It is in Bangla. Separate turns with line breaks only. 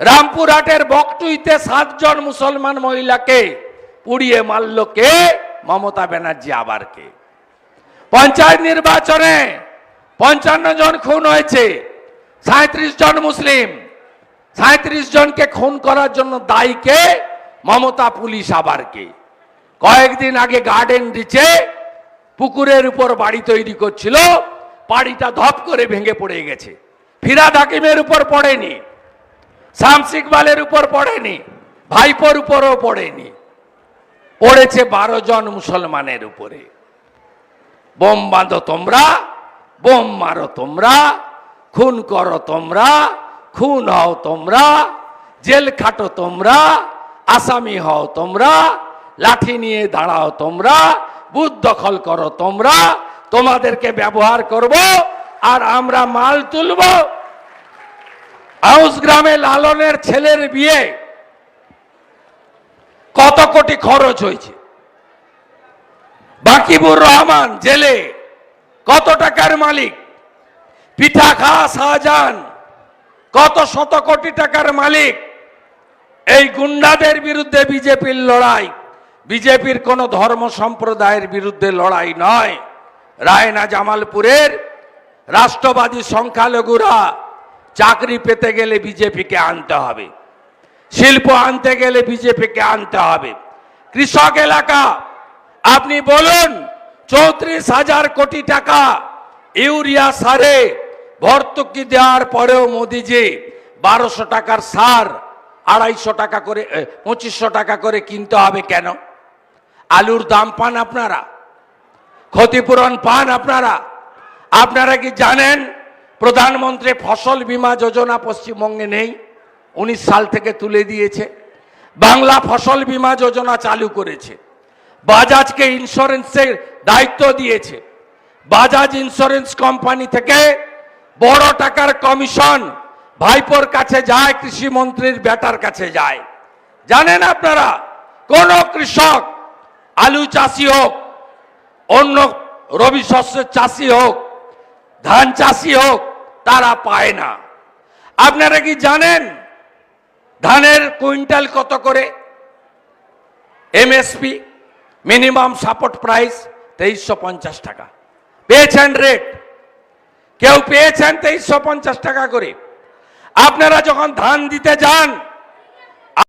রামপুরহাটের বকটুইতে সাতজন মুসলমান মহিলাকে পুড়িয়ে মারল কে? মমতা ব্যানার্জি আবার কে? পঞ্চায়েত নির্বাচনে পঞ্চান্ন জন খুন হয়েছে, সাঁত্রিশ জন মুসলিম। সাঁত্রিশ জনকে খুন করার জন্য দায়ী কে? মমতা পুলিশ আবার কে? কয়েকদিন আগে গার্ডেন রিচে পুকুরের উপর বাড়ি তৈরি করছিল, বাড়িটা ধপ করে ভেঙে পড়ে গেছে। ফিরাদ হাকিমের উপর পড়েনি। শামস ইকবালের উপর পড়েনি, ভাইপোর উপরও পড়েনি। পড়েছে বারো জন মুসলমানের উপরে। বোম বাঁধো তোমরা, বোম মারো তোমরা, খুন করো তোমরা, খুন হও তোমরা, জেল খাটো তোমরা, আসামি হও তোমরা, লাঠি নিয়ে দাঁড়াও তোমরা, বুথ দখল করো তোমরা, তোমাদেরকে ব্যবহার করব, আর আমরা মাল তুলব আউস গ্রামে লালনের ছেলের বিয়ে কত কোটি খরচ হয়েছে? বাকিবুর রহমান জেলে কত টাকার মালিক? পিঠা খা শাহজাহান, কত শত কোটি টাকার মালিক? এই গুন্ডাদের বিরুদ্ধে বিজেপির লড়াই, বিজেপির কোন ধর্ম সম্প্রদায়ের বিরুদ্ধে লড়াই নয়। রায়না জামালপুরের রাষ্ট্রবাদী সংখ্যালঘুরা চাকরি পেতে গেলে বিজেপিকে আনতে হবে। শিল্প আনতে গেলে বিজেপিকে আনতে হবে। কৃষক এলাকা, আপনি বলুন, চৌত্রিশ হাজার কোটি টাকা ইউরিয়া সারে ভর্তুকি দেওয়ার পরেও মোদিজি বারোশো টাকার সার, আড়াইশো টাকা করে পঁচিশশো টাকা করে কিনতে হবে কেন? আলুর দাম পান আপনারা? ক্ষতিপূরণ পান আপনারা? আপনারা কি জানেন প্রধানমন্ত্রী ফসল বীমা যোজনা পশ্চিমবঙ্গে নেই, উনিশ সাল থেকে তুলে দিয়েছে। বাংলা ফসল বীমা যোজনা চালু করেছে। বাজাজকে ইন্স্যুরেন্সের দায়িত্ব দিয়েছে। বাজাজ ইন্স্যুরেন্স কোম্পানি থেকে বড় টাকার কমিশন ভাইপোর কাছে যায়, কৃষি মন্ত্রীর বেটার কাছে যায়। জানেন আপনারা, কোন কৃষক, আলু চাষি হোক, অন্য রবি শস্যের চাষি হোক, ধান চাষি হোক তারা পায় না। আপনারা কি জানেন ধানের কুইন্টাল কত করে? এমএসপি মিনিমাম সাপোর্ট প্রাইস তেইশশো পঞ্চাশ টাকা। পেয়েছেন রেট কেউ পেয়েছেন তেইশশো পঞ্চাশ টাকা করে? আপনারা যখন ধান দিতে যান